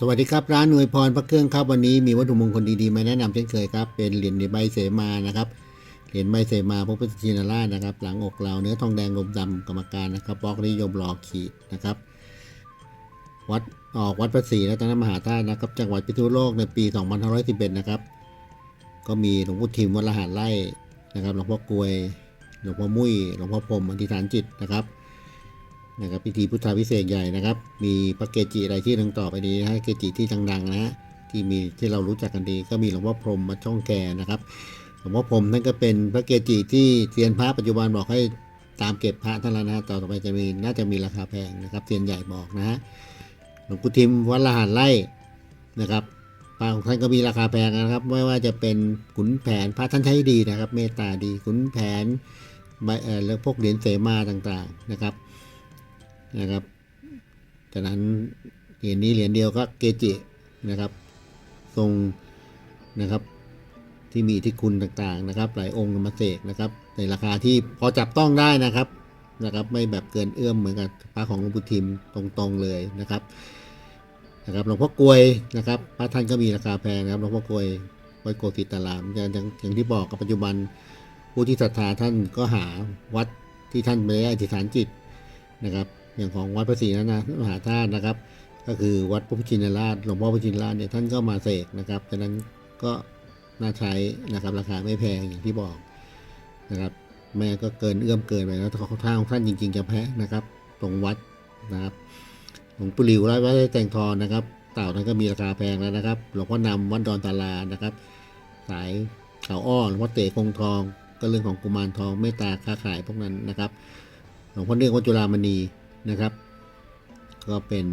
สวัสดีครับ ร้านหน่วยพรพระเครื่องครับ วันนี้มีวัตถุมงคลดีๆ มาแนะนำเช่นเคยครับ เป็นเหรียญใบเสมานะครับเหรียญใบเสมาพระพุทธชินราชนะครับ หลังอกเราเนื้อทองแดงลมดำกรรมการนะครับบล็อกนิยมรอขีดนะครับ วัดออกวัดพระศรีรัตนมหาธาตุนะครับ จังหวัดพิษณุโลกในปี 2511 นะครับ ก็มีหลวงพ่อทิมวัดละหารไร่นะครับหลวงพ่อกลวยหลวงพ่อมุ้ยหลวงพ่อพรมอธิษฐานจิตนะครับ นะครับพิธีพุทธาพิเศษใหญ่นะครับ มีพระเกจิรายชื่ดังต่อไปนี้นะฮะเกจิที่ดังๆนะฮะที่มีที่เรารู้จักกันดีก็มีหลวงพ่อพรหมมาช่องแกนะครับหลวงพ่อพรหมท่านก็เป็นพระเกจิที่เซียนพระปัจจุบันบอกให้ตามเก็บพระท่านแล้วนะต่อไปจะมีน่าจะมีราคาแพงนะครับเซียนใหญ่บอกนะฮะหลวงปู่ทิมวัดละหารไร่นะครับพระของท่านก็มีราคาแพงนะครับ ไม่ว่าจะเป็นขุนแผนพระท่านใช้ดีนะครับ เมตตาดีขุนแผนใบเอ่อแล้วพวกเหรียญเสมาต่างๆนะครับ นะครับจากนั้นเหรียญนี้เหรียญเดียวก็เกจินะครับ ทรงนะครับที่มีอิที่คุณต่างๆนะครับ หลายองค์มาเสกนะครับ ในราคาที่พอจับต้องได้นะครับนะครับ ไม่แบบเกินเอื้อมเหมือนกับพระของหลวงปู่ทิมตรงๆเลยนะครับนะครับหลวงพ่อกลวยนะครับ พระท่านก็มีราคาแพงนะครับหลวงพ่อกลวยวัดโกศิตารามอย่างอย่างอย่างที่บอกกับปัจจุบันผู้ที่ศรัทธาท่านก็หาวัดที่ท่านไปได้อธิษฐานจิตนะครับ อย่างของวัดพระศรีนะนะมหาธาตุนะครับ ก็คือวัดพระพุทธินราชหลวงพ่อพระชินราชเนี่ยท่านก็มาเสกนะครับฉะนั้นก็น่าใช้นะครับราคาไม่แพงอย่างที่บอกนะครับ แม่ก็เกินเอื้อมเกินไปแล้วทางของท่านจริง ๆ จะแพ้นะครับ ตรงวัดนะครับหลวงปู่หลิวร้วัดแต่งทองนะครับ เต่านั้นก็มีราคาแพงแล้วนะครับหลวงพ่อนำวัดดอนตาลานะครับ สายเขาอ้อหลวงพ่อเต๋คงทอง ก็เรื่องของกุมารทองเมตตาค้าขายพวกนั้นนะครับหลวงพ่อเนื่องวัดจุฬามณี นะครับ ก็เป็น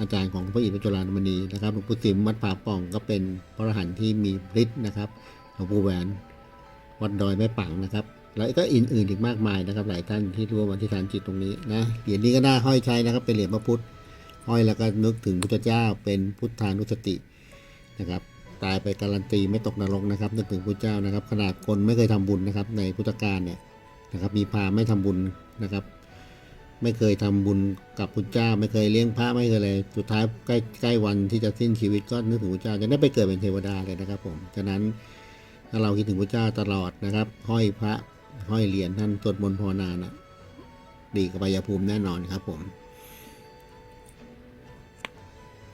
อาจารย์ของพระอินทร์วัดจุฬามณีนะครับหลวงปู่สิมวัดป่าป่องก็เป็นพระอรหันต์ที่มีฤทธิ์นะครับหลวงปู่แหวนวัดดอยแม่ปังนะครับ แล้วก็อื่นๆอีกมากมายนะครับ หลายท่านที่ร่วมอธิษฐานจิตตรงนี้นะเหรียญนี้ก็น่าห้อยใช้นะครับ เป็นเหรียญพระพุทธห้อยแล้วก็นึกถึงพุทธเจ้า เป็นพุทธานุสตินะครับตายไปการันตีไม่ตกนรกนะครับนึกถึงพระเจ้านะครับ ขนาดคนไม่เคยทำบุญนะครับ ในพุทธกาลเนี่ยนะครับมีพาไม่ทำบุญนะครับ ไม่เคยทำบุญกับพุทธเจ้า ไม่เคยเลี้ยงพระไม่เคยเลยสุดท้ายใกล้ใกล้วันที่จะสิ้นชีวิตก็นึกถึงพระเจ้าจะได้ไปเกิดเป็นเทวดาเลยนะครับผมฉะนั้นถ้าเราคิดถึงพระเจ้าตลอดนะครับ ห้อยพระห้อยเหรียญท่านสวดมนต์ภาวนานะดีกับใบยภูมิแน่นอนครับผม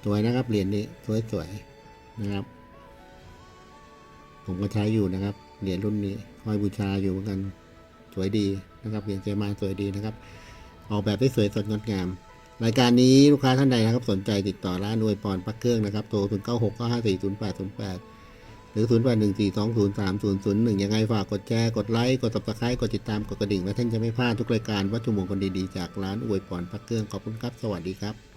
สวยนะครับเหรียญนี้สวยๆนะครับ ผมก็ใช้อยู่นะครับเหรียญรุ่นนี้ห้อยบูชาอยู่เหมือนกันสวยดีนะครับเหรียญเจมาสวยดีนะครับ ออกแบบได้สวยสดงดงาม รายการนี้ลูกค้าท่านใดนะครับสนใจติดต่อร้านอวยปอนพักเครื่องนะครับโทร 0 9 6 9 5 4 0 8 0 8 หรือ 0 8 1 4 2 0 3 0 0 1 ยังไงฝากกดแชร์ กดไลค์ กดติดตามกดติดตาม กดกระดิ่ง และท่านจะไม่พลาดทุกรายการวัตถุมงคลดีๆจากร้านอวยปอนพักเครื่องขอบคุณครับ สวัสดีครับ